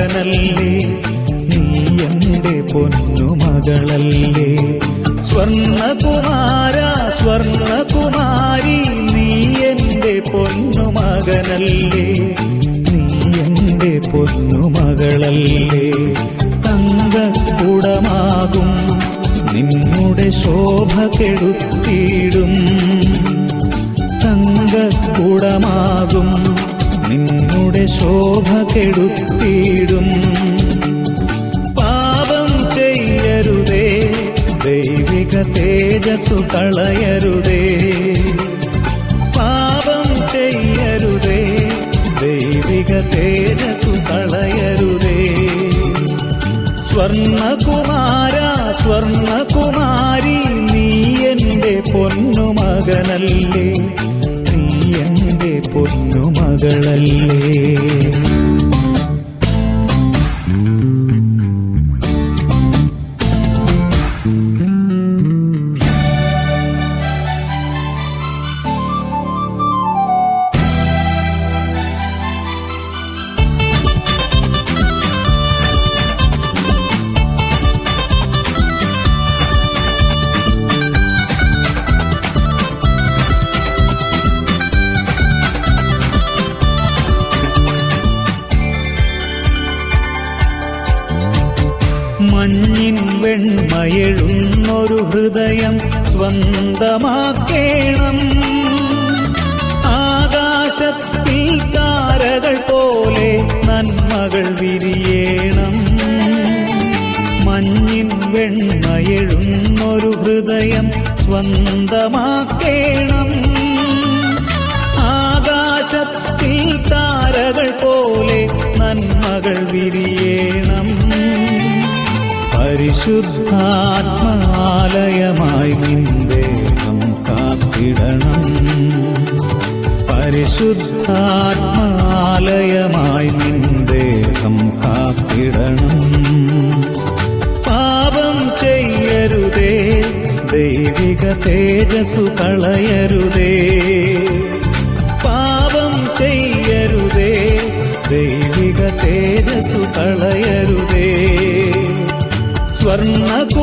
മകനല്ലേ? നീ എന്റെ പൊന്നു മകളല്ലേ സ്വർണകുമാര സ്വർണകുമാരി നീ എന്റെ പൊന്നു മകനല്ലേ നീ എന്റെ പൊന്നു പൊന്നുമകളല്ലേ? കൂടമാകും നിന്നുടെ ശോഭ കെടുത്തിയിടും തങ്കക്കുടമാകും നിന്നുടെ ശോഭ കെടുത്തിയിടും. പാപം ചെയ്യരുതേ ദൈവിക തേജസ്സു കളയരുതേ. പാപം ചെയ്യരുതേ ദൈവിക തേജസ്സു കളയരുതേ. സ്വർണകുമാര സ്വർണകുമാരി നീ എന്റെ പൊന്നുമകനല്ലേ. പൊന്നുമകളല്ലേ മഞ്ഞിൻ വെണ്മയെഴുന്നൊരു ഹൃദയം സ്വന്തമാക്കേണം. ആകാശത്തിൽ താരകൾ പോലെ നന്മകൾ വിരിയേണം. മഞ്ഞിൻ വെൺമയഴുന്നൊരു ഹൃദയം സ്വന്തമാക്കേണം. ആകാശത്തിൽ താരകൾ പോലെ നന്മകൾ വിരിയേണം. പരിശുദ്ധാത്മാലയമായി നിന്ദേഹം കാത്തിടണം. പരിശുദ്ധാത്മാലയമായി നിന്ദേഹം കാത്തിടണം. പാപം ചെയ്യരുതേ ദൈവിക തേജസ്സു കളയരുതേ. പാപം ചെയ്യരുതേ ദൈവിക തേജസ്സു കളയരുതേ. സ്വർണകുമാര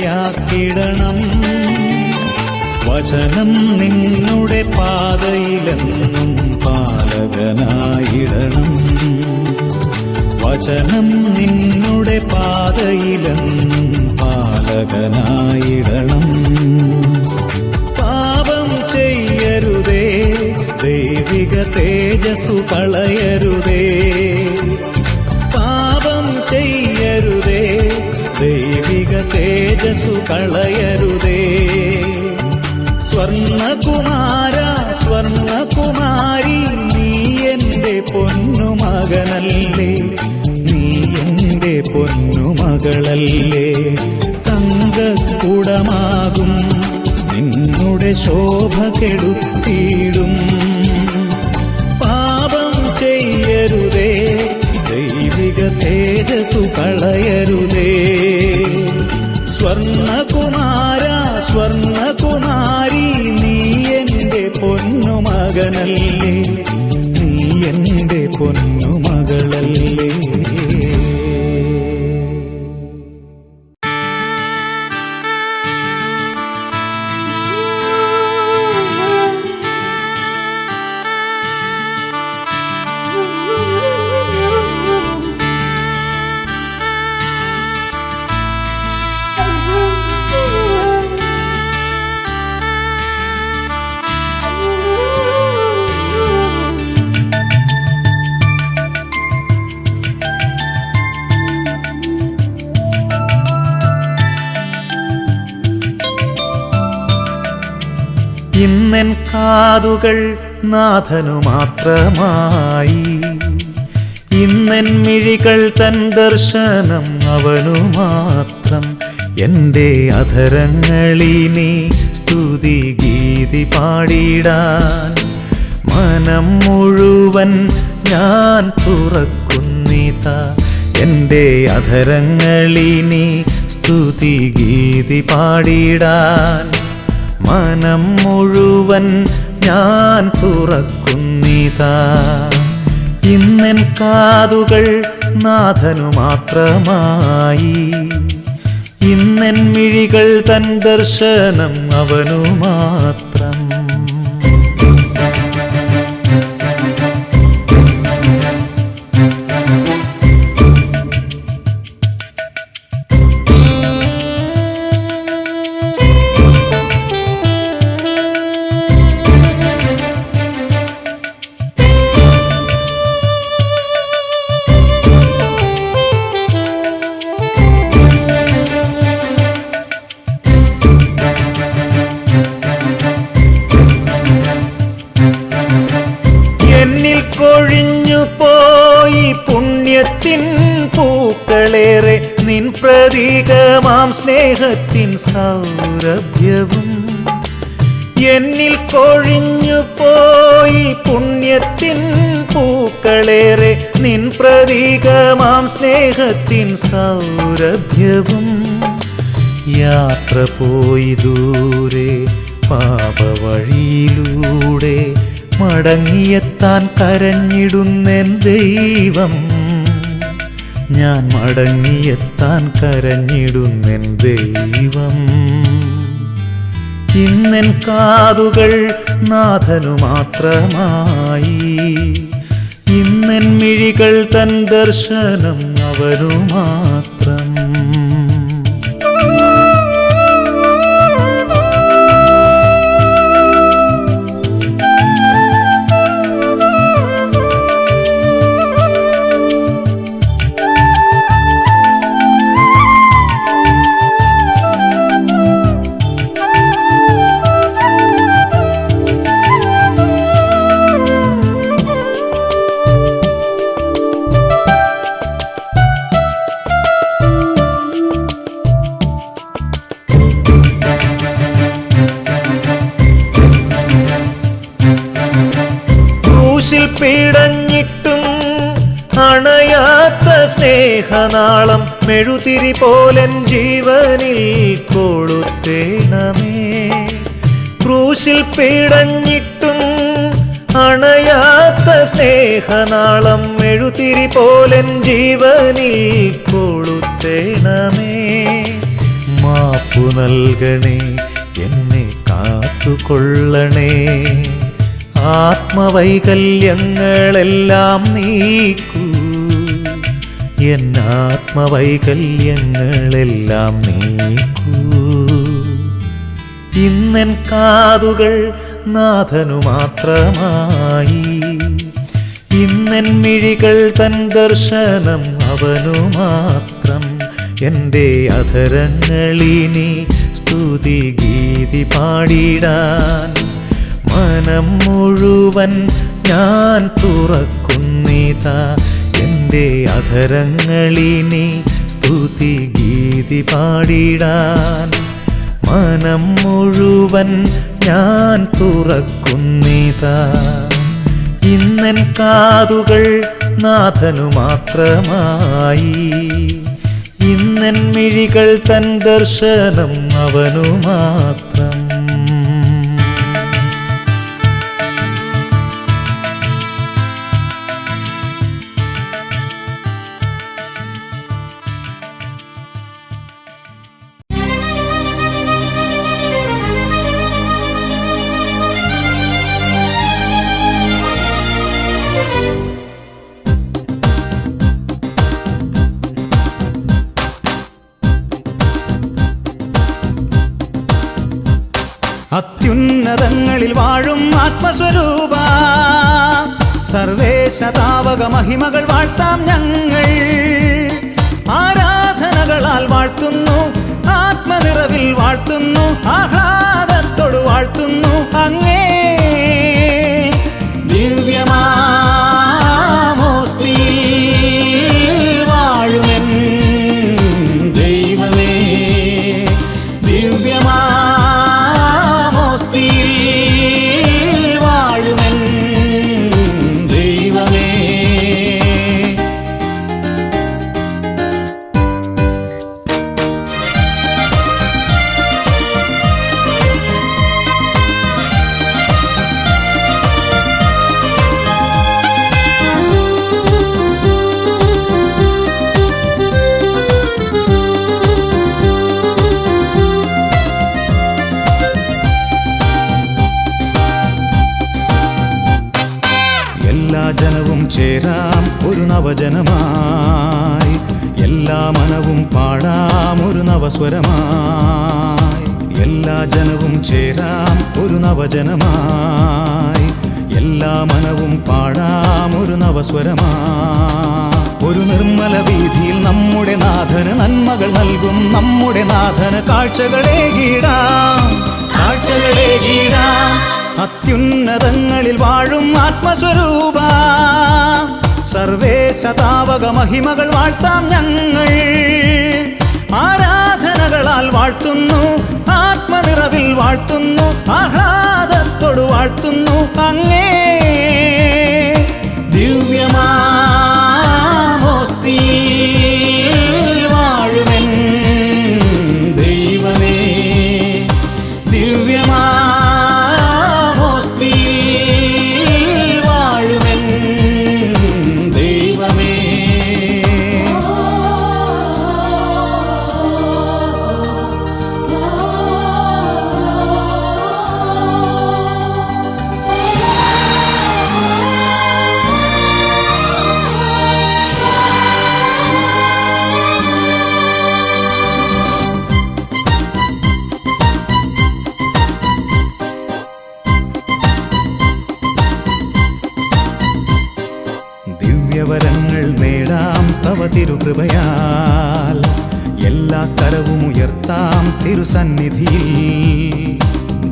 പരിചയാക്കിടണം വചനം നിന്നുടെ പാതയിലെന്നും പാലകനായിടണം. വചനം നിന്നുടെ പാതയിലെന്നും പാലകനായിടണം. പാപം ചെയ്യരുതേ ദൈവിക തേജസ്സു കളയരുതേ. തേജസ്സു കളയരുതേ. സ്വർണകുമാര സ്വർണകുമാരി നീ എന്റെ പൊന്നുമകനല്ലേ നീ എന്റെ പൊന്നുമകളല്ലേ തങ്കക്കുടമാകും നിന്നുടെ ശോഭ കെടുത്തിയിടും പാപം ചെയ്യരുതേ ദൈവിക തേജസ്സു കളയരുതേ. സ്വർണകുമാര സ്വർണകുമാരി നീ എന്റെ പൊന്നുമകനല്ലേ? നീ എന്റെ പൊന്നുമകളല്ലേ കാതുകൾ നാഥനു മാത്രമായി. ഇന്നൻ മിഴികൾ തൻ ദർശനം അവനു മാത്രം. എന്റെ അധരങ്ങളിനി സ്തുതി ഗീതി പാടിടാൻ. മനം മുഴുവൻ ഞാൻ തുറക്കുന്നിത. എന്റെ അധരങ്ങളിനി സ്തുതി ഗീതി പാടിടാൻ. മനം മുഴുവൻ ഞാൻ തുറക്കുന്നിതാ. ഇന്നെൻ കാതുകൾ നാഥനു മാത്രമായി. ഇന്നെൻ മിഴികൾ തൻ ദർശനം അവനു മാത്രം. പ്രതീകമാം സ്നേഹത്തിൻ സൗരഭ്യവും. എന്നിൽ കൊഴിഞ്ഞു പോയി പുണ്യത്തിൻ പൂക്കളേറെ നിൻ പ്രതീകമാം സ്നേഹത്തിൻ സൗരഭ്യവും. യാത്ര പോയി ദൂരെ പാപവഴിയിലൂടെ മടങ്ങിയെത്താൻ കരഞ്ഞിടുന്നെൻ ദൈവം. ഞാൻ മടങ്ങിയെത്താൻ കരഞ്ഞിടുന്നെൻ ദൈവം. ഇന്നെൻ കാതുകൾ നാഥനു മാത്രമായി. ഇന്നെൻ മിഴികൾ തൻ ദർശനം അവനു മാത്രം പിടഞ്ഞിട്ടും അണയാത്ത സ്നേഹനാളം മെഴുതിരി പോലൻ ജീവനിൽ കൊളുത്തേണമേ. ക്രൂശിൽ പിടഞ്ഞിട്ടും അണയാത്ത സ്നേഹനാളം മെഴുതിരി പോലൻ ജീവനിൽ കൊളുത്തേണമേ. മാപ്പു നൽകണേ എന്നെ കാത്തുകൊള്ളണേ. ആത്മവൈകല്യങ്ങളെല്ലാം നീക്കൂ. എൻ ആത്മവൈകല്യങ്ങളെല്ലാം നീക്കൂ. ഇന്നെൻ കാതുകൾ നാഥനു മാത്രമായി. ഇന്നെൻ മിഴികൾ തൻ ദർശനം അവനു മാത്രം. എന്റെ അധരങ്ങളിനി സ്തുതി ഗീതി പാടിടാൻ മനം മുഴുവൻ ഞാൻ തുറക്കുന്നിതാ. എന്റെ അധരങ്ങളിനി സ്തുതി ഗീതി പാടിടാൻ. മനം മുഴുവൻ ഞാൻ തുറക്കുന്നിതാ. ഇന്നൻ കാതുകൾ നാഥനു മാത്രമായി. ഇന്നൻ മിഴികൾ തൻ ദർശനം അവനു മാത്രം. സർവേശതാവക മഹിമകൾ വാഴ്ത്താം ഞങ്ങൾ. ആരാധനകളാൽ വാഴ്ത്തുന്നു ആത്മനിറവിൽ വാഴ്ത്തുന്നു ആഹ്ലാദത്തോട് വാഴ്ത്തുന്നു. ചേരാം ഒരു നവജനമായി. എല്ലാ മനവും പാടാം ഒരു നവസ്വരമായി. എല്ലാ ജനവും ചേരാം ഒരു നവജനമായി. എല്ലാ മനവും പാടാം ഒരു നവസ്വരമായി. ഒരു നിർമ്മല വീതിയിൽ നമ്മുടെ നാഥന് നന്മകൾ നൽകും. നമ്മുടെ നാഥന് കാഴ്ചകളെ കീടാം കാഴ്ചകളെ കീടാം അത്യുന്നതങ്ങളിൽ വാഴും ആത്മസ്വരൂപ. സർവേശതാവക മഹിമകൾ വാഴ്ത്താം ഞങ്ങൾ. ആരാധനകളാൽ വാഴ്ത്തുന്നു ആത്മനിറവിൽ വാഴ്ത്തുന്നു ആഹ്ലാദത്തോട് വാഴ്ത്തുന്നു അങ്ങേ ദിവ്യവരങ്ങൾ നേടാം തവ തിരുകൃപയാൽ. എല്ലാ കരവും ഉയർത്താം തിരുസന്നിധിയിൽ.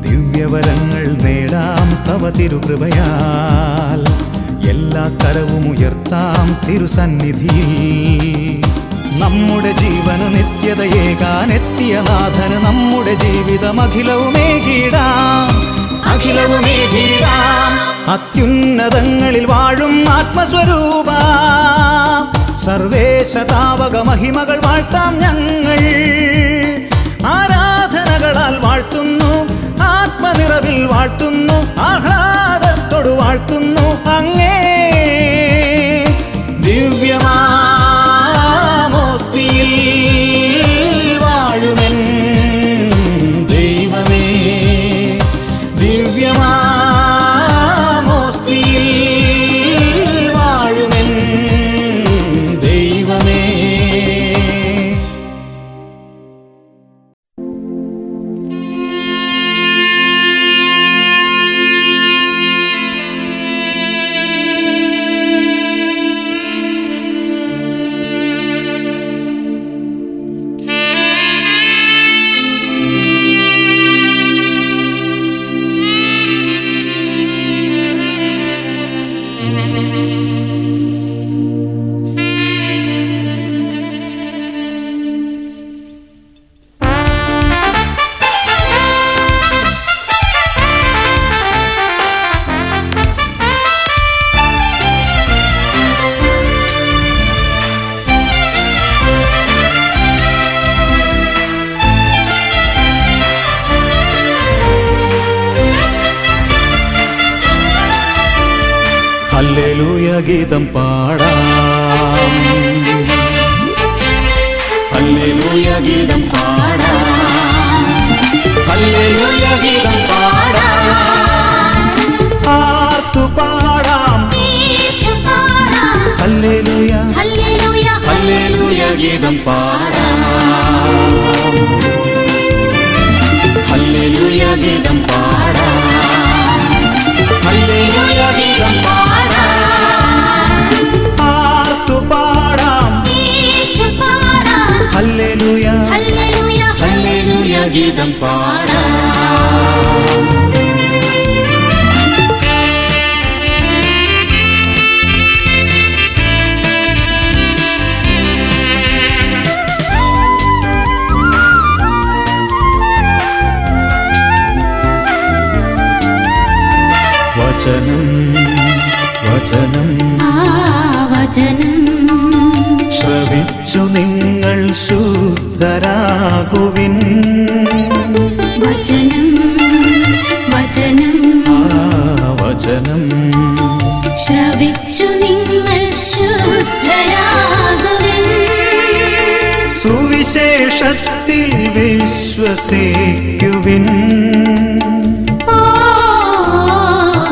ദിവ്യവരങ്ങൾ നേടാം തവ തിരുകൃപയാൽ. എല്ലാ കരവും ഉയർത്താം തിരുസന്നിധിയിൽ. നമ്മുടെ ജീവന് നിത്യതയേകാനെത്തിയ നാഥന് നമ്മുടെ ജീവിതം അഖിലവുമേകീടാം. അഖിലവുമേകീടാം. അത്യുന്നതങ്ങളിൽ വാഴും ആത്മസ്വരൂപ. സർവേശതാവക മഹിമകൾ വാഴ്ത്താം ഞങ്ങൾ. ആരാധനകളാൽ വാഴ്ത്തുന്നു ആത്മനിറവിൽ വാഴ്ത്തുന്നു ആഹ്ലാദത്തോട് വാഴ്ത്തുന്നു അങ്ങേ ഹല്ലേലൂയ ഗീതം പാടാം ഹല്ലേലൂയ ഗീതം പാടാം ഹല്ലേലൂയ ഗീതം പാടാം ആർത്തു പാടാം ഏറ്റുപാടാം ഹല്ലേലൂയ ഹല്ലേലൂയ ഹല്ലേലൂയ ഗീതം പാടാം ഹല്ലേലൂയ ഗീതം പാടാം. വചനം വചനം. വചനം. ശ്രവിച്ചു നിങ്ങൾ ശുദ്ധരാകുവിൻ ശ്രവിച്ചു നിങ്ങൾ ശുദ്ധരാകുവിൻ. സുവിശേഷത്തിൽ വിശ്വസിക്കുവിൻ. ഓ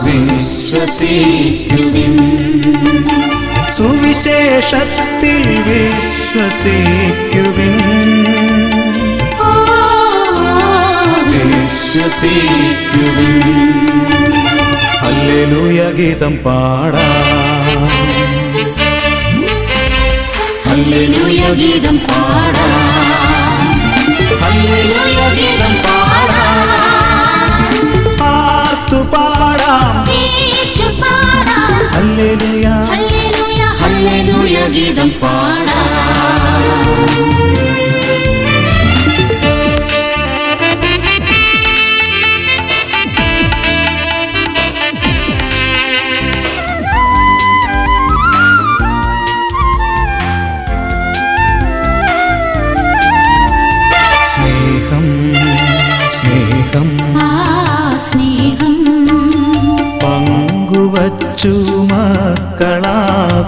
വിശ്വസിക്കുവിൻ. സുവിശേഷത്തിൽ വിശ്വസിക്കുവിൻ. വിശ്വസിക്കുവിൻ. ഹല്ലേലൂയ ഗീതം പാടാം ഹല്ലേലൂയ ഗീതം പാടാം ഹല്ലേലൂയ ഗീതം പാടാം പാർത്തു പാടാം ഏറ്റു പാടാം ഹല്ലേലൂയ ഹല്ലേലൂയ ഹല്ലേലൂയ ഗീതം പാടാം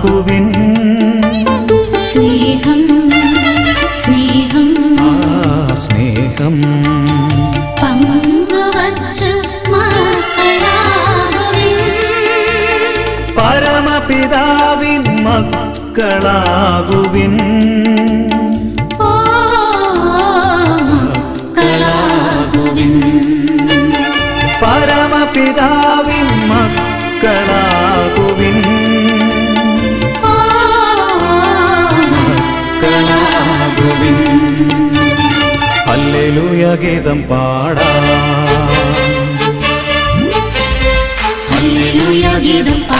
മക്കളാകുവിൻ ഹല്ലേലൂയ ഗീതം പാടാം ഹല്ലേലൂയ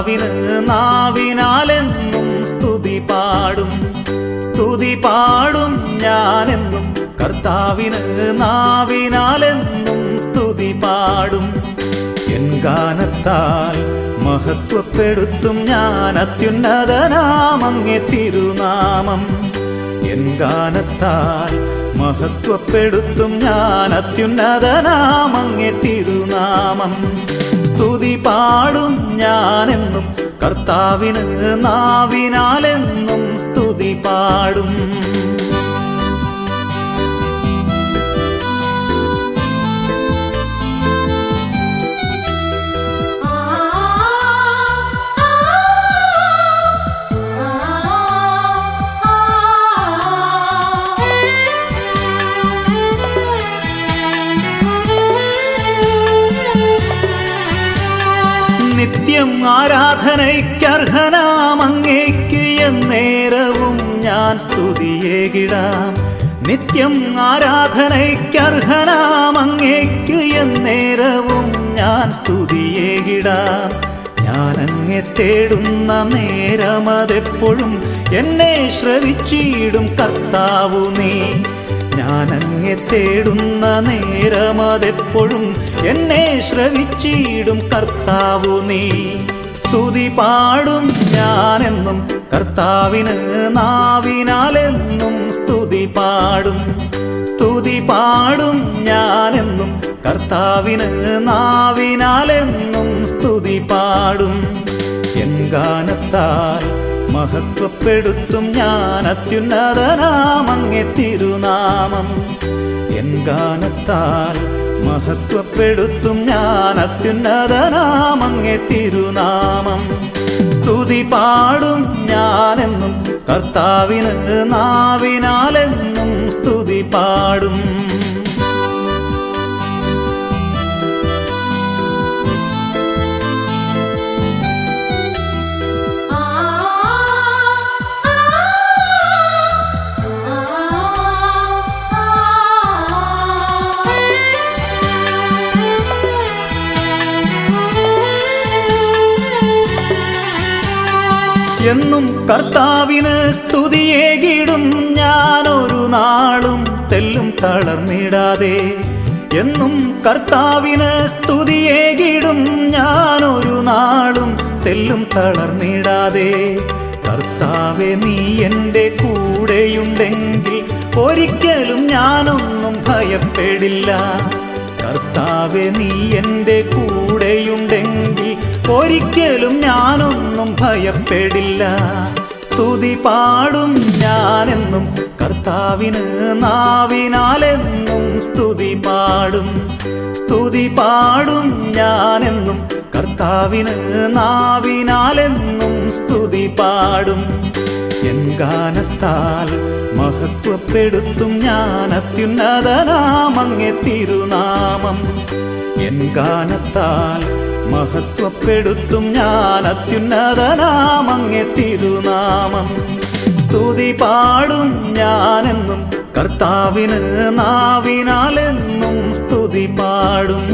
കർത്താവിന് നാവിനാലെന്നും സ്തുതി പാടും. സ്തുതി പാടും ഞാനെന്നും കർത്താവിന് നാവിനാലെന്നും സ്തുതി പാടും. എൻ ഗാനത്താൽ മഹത്വപ്പെടുത്തും ഞാൻ അത്യുന്നതനാമങ്ങെ തിരുനാമം. എൻ ഗാനത്താൽ മഹത്വപ്പെടുത്തും ഞാൻ അത്യുന്നതനാമങ്ങെ തിരുനാമം. സ്തുതി പാടും ഞാനെന്നും കർത്താവിന് നാവിനാലെന്നും സ്തുതി പാടും. നിത്യം ആരാധനയ്ക്കർഹനാമങ്ങേക്ക് എന്നേരവും ഞാൻ സ്തുതിയേകിടാം നിത്യം ആരാധനയ്ക്കർഹനാമങ്ങേക്ക് എന്നേരവും ഞാൻ സ്തുതിയേകിടാം ഞാൻ അങ്ങെ തേടുന്ന നേരമതെപ്പോഴും എന്നെ ശ്രവിച്ചിടും കർത്താവു നീ. ഞാൻ അങ്ങെ തേടുന്ന നേരമതെപ്പോഴും എന്നെ ശ്രവിച്ചിടും കർത്താവു നീ. സ്തുതി പാടും ഞാനെന്നും കർത്താവിന് നാവിനാലെന്നും സ്തുതി പാടും. സ്തുതി പാടും ഞാനെന്നും കർത്താവിന് നാവിനാലെന്നും സ്തുതി പാടും. എൻ ഗാനത്താൽ മഹത്വപ്പെടുത്തും ഞാൻ അത്യുന്നതനാമങ്ങെ തിരുനാമം. എൻ ഗാനത്താൽ മഹത്വപ്പെടുത്തും ഞാൻ അത്യുന്നതനാമങ്ങെ തിരുനാമം. സ്തുതി പാടും ഞാനെന്നും കർത്താവിന് നാവിനാലെന്നും സ്തുതി പാടും. എന്നും കർത്താവിന് സ്തുതിയേകിടും. ഞാനൊരു നാളും തെല്ലും തളർന്നിടാതെ. എന്നും കർത്താവിന് സ്തുതിയേകിടും. ഞാനൊരു നാളും തെല്ലും തളർന്നിടാതെ. കർത്താവെ നീ എന്റെ കൂടെയുണ്ടെങ്കിൽ ഒരിക്കലും ഞാനൊന്നും ഭയപ്പെടില്ല. കർത്താവെ നീ എന്റെ കൂടെയുണ്ടെങ്കിൽ ഒരിക്കലും ഞാനൊന്നും ഭയപ്പെടില്ല സ്തുതി പാടും ഞാനെന്നും കർത്താവിന് നാവിനാലെന്നും സ്തുതി പാടും. സ്തുതി പാടും ഞാനെന്നും കർത്താവിന് നാവിനാലെന്നും സ്തുതി പാടും. എൻ ഗാനത്താൽ മഹത്വപ്പെടുത്തും ഞാൻ അത്യുന്നതനാമങ്ങെ തിരുനാമം. എൻ ഗാനത്താൽ മഹത്വപ്പെടുത്തും ഞാൻ അത്യുന്നതനാമങ്ങെ തിരുനാമം. സ്തുതി പാടും ഞാനെന്നും കർത്താവിന് നാവിനാലെന്നും സ്തുതി പാടും.